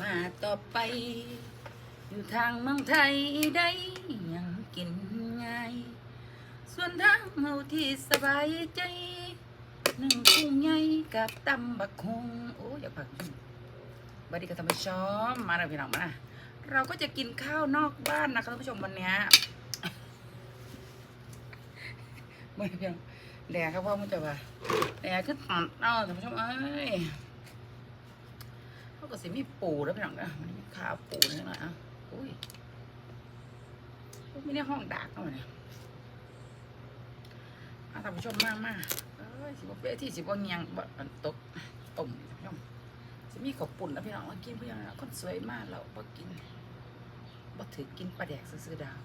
มาต่อไป อยู่ทางเมืองไทยได้ยังกินง่าย ส่วนทางเฮาที่สบายใจหนึ่งกุ้งใหญ่กับตำบักคงโอ้ยอยากผักบัดดีกับท่านผู้ชมมาเลยพี่น้องมานะเราก็จะกินข้าวนอกบ้านนะคะท่านผู้ชมวันนี้ไม่เพียงแดกครับพ่อมันจะว่าแดกขึ้นตัดเอาท่านผู้ชมเอ้ย ก็สิมีปูแล้วพี่น้องนะมันมีขาปูนี่หน่อยอะอุ้ยไม่ได้ห้องดักเอาเนี่ยอาท่านผู้ชมมากมากเอ้ยสิบเป๊ที่สิบเงียงบ่อันตกต้มท่านผู้ชมสิมีขอบปุ่นแล้วพี่น้องมากินเพื่อนนะคนสวยมากเราบ่กินบ่ถือกินปลาแดกซื้อดาว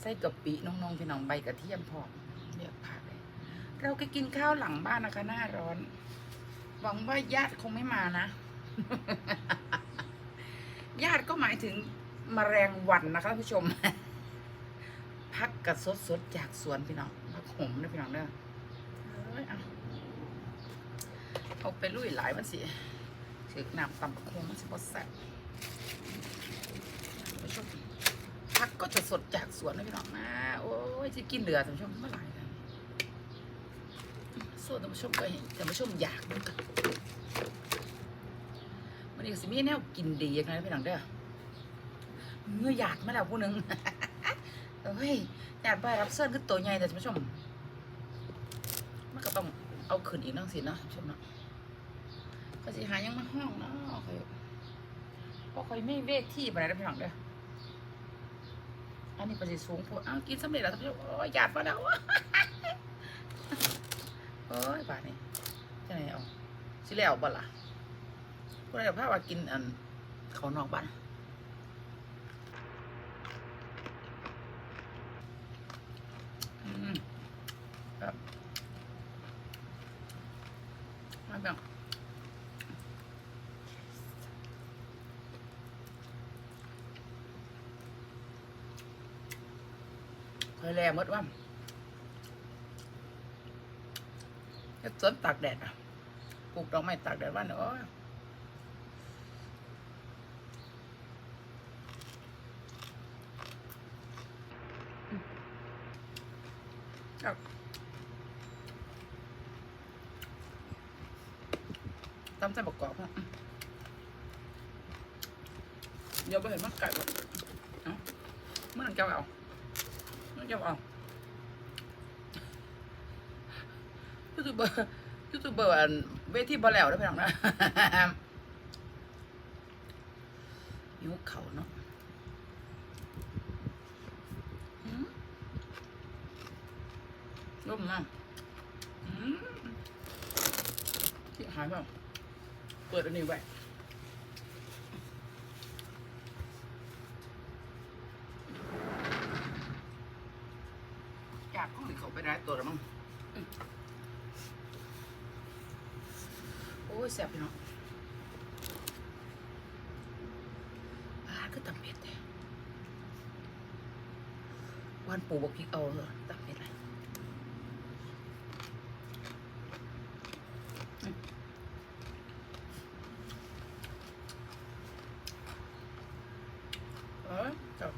ใส่กะปิน้องๆพี่น้องใบกระเทียมพร้อมเรียกผักเลยเราก็กินข้าวหลังบ้านนะคะหน้าร้อน หวังว่าญาติคงไม่มานะ ญาติก็หมายถึงมแมลงวันนะคะผู้ชม พักกระสดสดจากสวนพี่น้องพักหอมนะพี่น้องเด้อเอ้ยเอาเอาไปลุยหลายมันสิถือน้ำตำบักคงมันสิบดแซ่บผู้ชมผักก็จะสดจากสวนนะพี่น้องนะโอ้ยจะกินเหลือท่านผู้ชมเมื่อไหร่ส่วนท่านผู้ชมก็เห็นท่านผู้ชมอยากด้วยกัน วันนี้ก็สิมีแนวกินดีอย่างไรพี่น้องเด้อเมื่ออยากมาแล้วผู้หนึ่งเอ้ยอยากไปรับเสื้อคือตัวใหญ่แต่ท่านผู้ชมมันก็ต้องเอาขึ้นอีกนั่งสินะชมนะก็สิหายังมาห้องเนาะคอยเพราะคอยไม่เวทที่ไปไหนนะพี่น้องเด้ออันนี้ก็สิสูงพวกอ้าวกินสำเร็จแล้วท่านผู้ชมโอ้ยหยาดมาแล้วโอ้ยบาดนี้จะไหนเอาสิแล้วบ่ล่ะ ก็เราพาว่ากินอันเขานอกบ้านครับมาแบบเคยแลหมดว่าจะสวนตากแดดอะปลูกดอกไม้ตากแดดบ้าเนอะครับ ตำใส่บกกอกนะเดี๋ยวไปเห็นมันไก่บ่เอ้าเมื่อนั้นแกเอาเมื่อนั้นแกเอายูทูบเบอร์ยูทูบเบอร์เวทีบอลแล้วได้ไปหรอกนะยุคเขาเนาะอืม ร่มมากอืมที่หายเปล่าเปิดอันนี้ไว้อยากเข้าหรือเขาไปได้ตัวแล้วมั้งอืมโอ้ยแซ่บพี่น้องอ่าก็ตำเผ็ดเลยวันปูบอกพริกเอาเหรอตำเผ็ดเลย เออจบ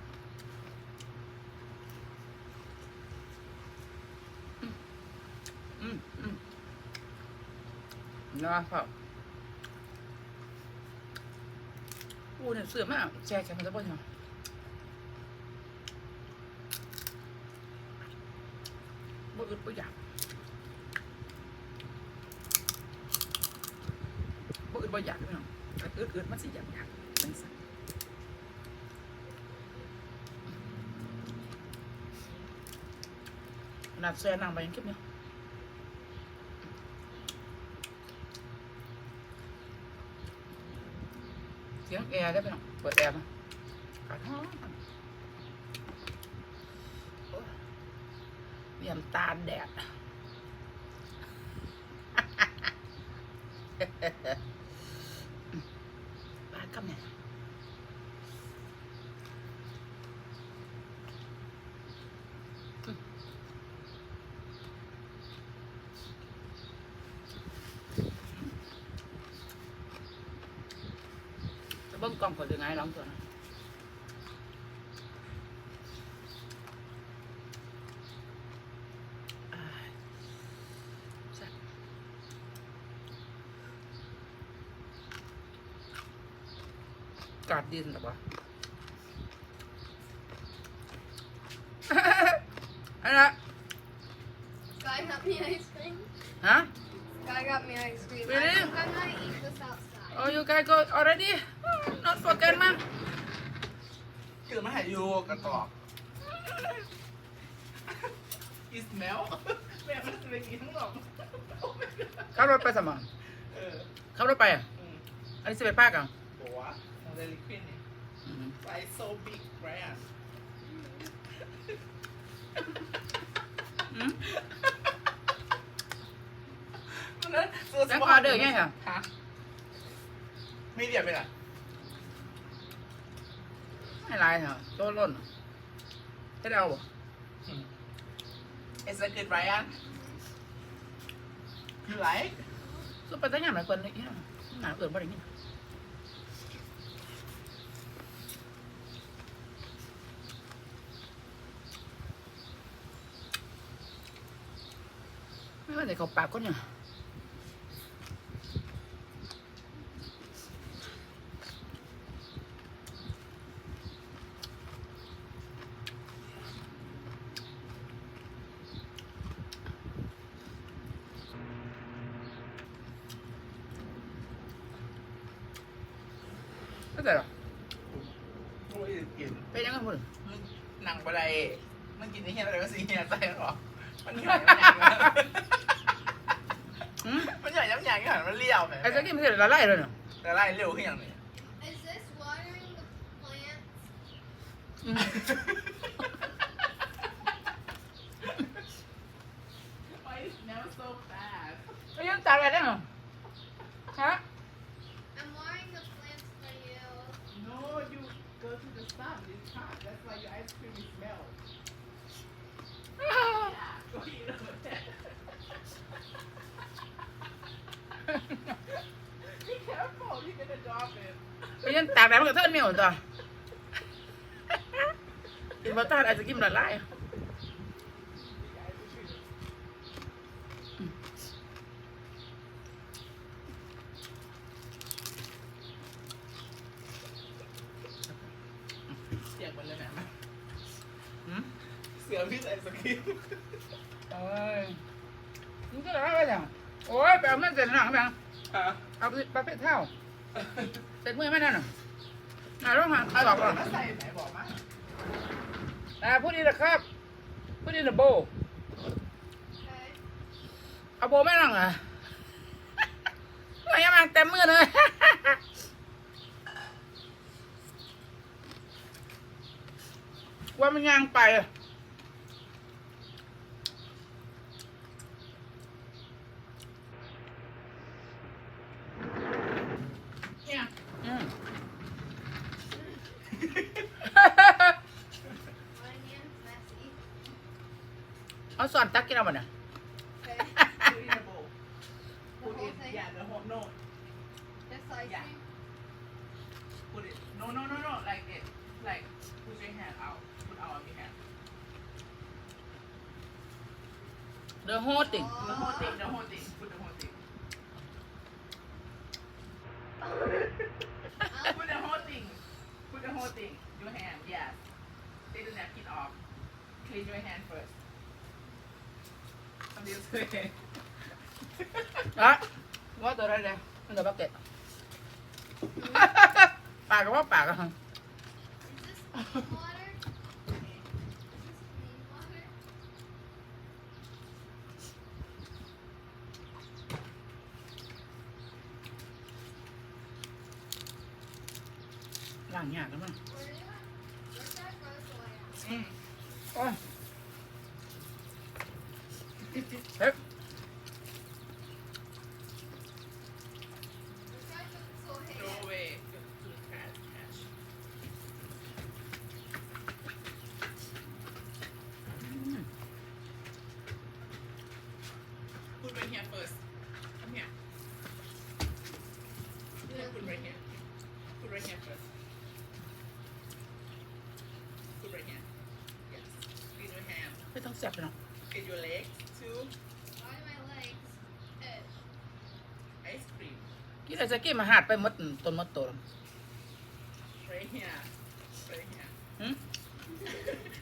อืมอืมอืม นะครับอู้เนี่ยเสื่อมากแชร์แชร์มันจะบ่นเหรอบ่อึดบ่อยากบ่อึดบ่อยากพี่น้องแต่อึดอึดมันสิอยากอยากเป็นสัขนาดแซ่นางไปยังเก็บเนี่ยเสียงแอร์ได้ไหมน้อง เปิดแอร์มากัดฮ้อนโอ้ยเวียนตาแดดปาดกับเนี่ย เบิ้งล้องก่อนยังไงร้องตัวนะอ่าแซ่บกาดดินหรอวะ คือมาหายูกระตอกอีสแมลแม่มันจะไปกินทั้งหมดขับรถไปสมองเออขับรถไปอะอืมอันนี้สิไปภาคอะบัวโมเดลิควินนี่อืมไซส์ so big brand อืมมันนั้นซื้อแล้วออเดอร์ไงค่ะฮะมีเดียเป็นอะ ให้ลายเหรอโตัวล้นให้เราบ่ It's a good Ryan you like สุดไปตั้งอย่างไรคนนี้หนาเกิดบ่ได้นี่ ไม่ว่าแต่เขาปากคนเนี่ย ก็แต่หรอโอ้ยกินเป็นยังไงพุ่นมึงหนังบะไดมันกินไอ้เหี้ยอะไรวะสีเหี้ยใส่หรอมันหย่อยย้ำหยางอะอืมมันหย่อยย้ำหยางอย่างมันเลี้ยวไหมไอ้สกี้มันเสร็จละลายเลยเนาะแต่ไล่เร็วขึ้นอย่างนี้ Is this watering the plants? อืม Why is now so fast ไอ้ยังตากอะไรได้เหรอฮะ I'm watering the plants for you. No you go to the sun it's hot that's why your ice cream is melt yeah go eat over there Be careful you're gonna drop it ไปยันตากแดดมันก็เทินไม่หมดตัวกินบัตตาไอศกรีมละลายเสียงมันเลยแม่หืมเสือพี่ไอศครีมโอ้ยมึงก็ละลายไปจังโอ้ยไปเอามันเสร็จหนังไปยังฮะเอาไปประเภทเท่าเสร็จมือไม่ได้หรอ หาลองหาเอาสอบก่าใส่ไหนบอกมาอ่าพูดดีนะครับพูดดีนะโบเอาโบไม่หลังอะไม่ยังมาเต็มมือเลยว่ามันยังไปอะเนี่ย อืม Onions, messy. เอาส่วนตักกินเอาบ่เนี่ย Okay. Put in a bowl. The Put whole in, thing. yeah, the whole, no, Just ice Yeah. cream. put it, no, no, no, no, like it, like, put your hand out, put out of your hand. the whole thing The whole thing, the whole thing, put the whole thing. Put the whole thing, put the whole thing, your hand, yes. Take the napkin off, clean your hand first. Come this way. อะว่าตัวอะไรเลยมันจะบักเก็ตปากก็ว่าปากอะ Is this clean water? Is this clean water? ล่างยากแล้วมั้ง Where did that? Where's that rose oil? อืม โอ้ย เฮ้ย Where's that rose oil? Throw away to the trash, trash. Put right here first. Come here. Yeah, put right here. Put right here first. Put right here. Yes. Clean your hands. ไม่ต้องแซ่บพี่น้อง Clean your legs. Two. Why my legs? Itch. Ice cream. กินไอศกรีมมาหาดไปหมดต้นหมดโตแล้ว Right here. Right here. หืม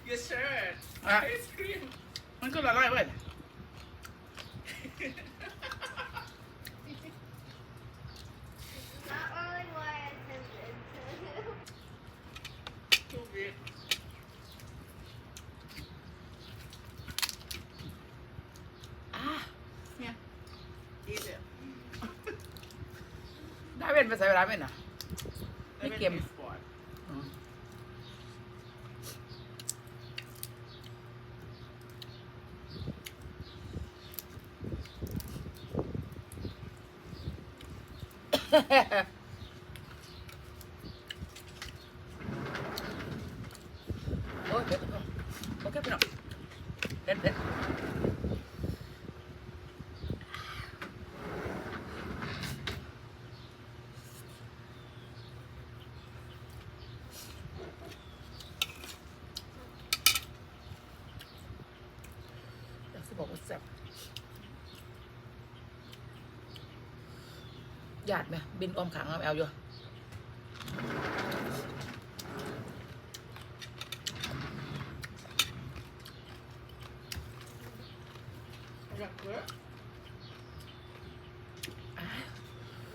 Your shirt. Ah. Ice cream. มันก็ละลายเว้ย เป็นภาษาเวลาเป็นอะ ไม่เค็ม Lemon spot. อืม โอ้ยเผ็ดโอเคพี่น้องเผ็ดเผ็ด อยากจะบอกว่าแซ่บ หยาดไหมบินออมขังเอาแอลอยู่อยากเยอะอ่า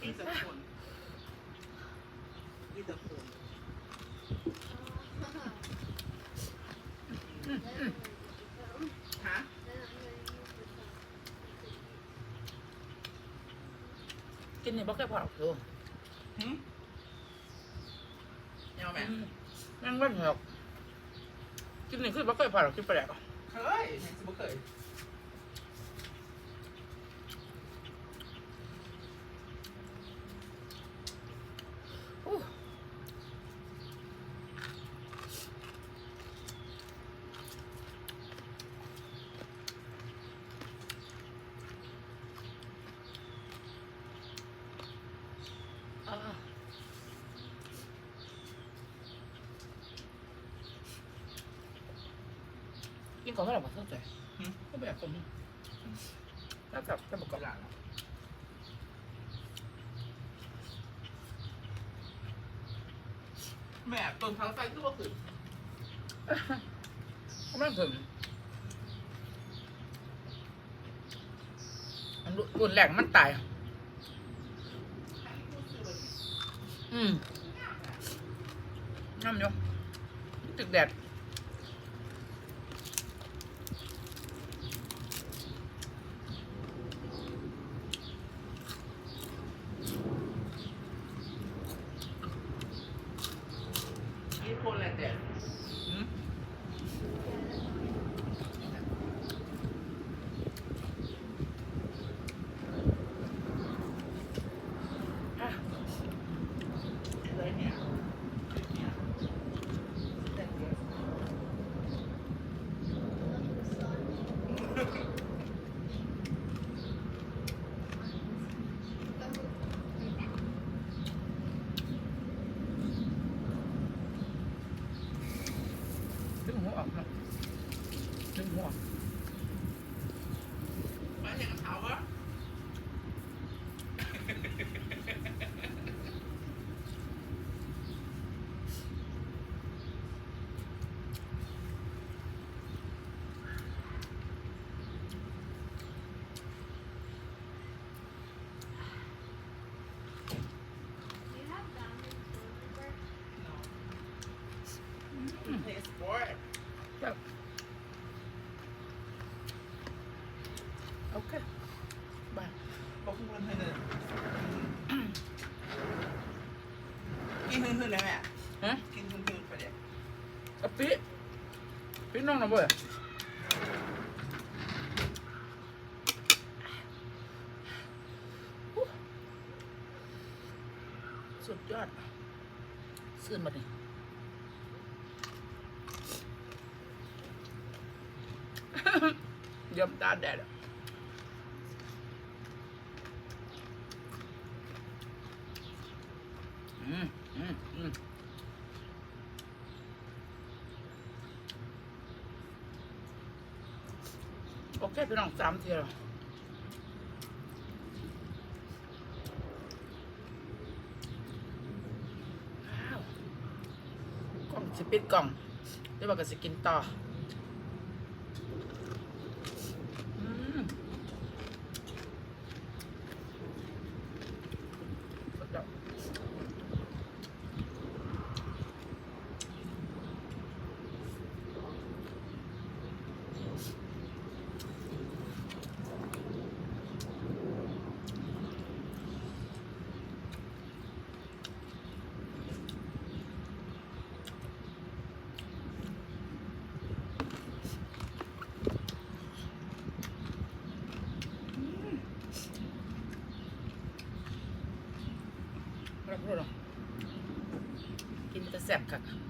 อีตะคนอีตะคน อืมอืม ฮะ กินนี่บ่เคยพอหรอกดูหืมเอาไหมนั่งว่นหรอกกินนี่คือบ่เคยพอหรอกกินไปแล้วเคยยังสิบ่เคย อ่ากินของไม่หลับมาเข้าใจหืมก็แบบคนนี้แล้วกับจะประกอบหลังแม่ต้นทางไฟคือว่าคือก็ไม่ถึงมันรุนแรงมันตาย อืมน้ำอยตึกแดด นี่คนแหละแต่ อืมอะ เลยเนี่ยเนี่ยแต่เดี๋ยว ดึงหัวออกเนาะดึงหัวออก มาอย่างกับเขาวะ Do you have diamond silver? no play sport โอเคบาย บอกคุณคนเธอเลยกินหืนๆเลยแม่ ฮะ กินหืนๆไปเดี๋ยว กะปิ พี่น้องนะเว้ยสุดยอดซื่นมาดิเยี่ยมตาแดดอะ อืมอืมอืมโอเคพี่น้อง สามเทีแล้วว้ากล่องสปิดกล่องไดี๋ยวว่าก็สิกินต่อมสุดยอด รับรู้หรอ กินจะแสบค่ะ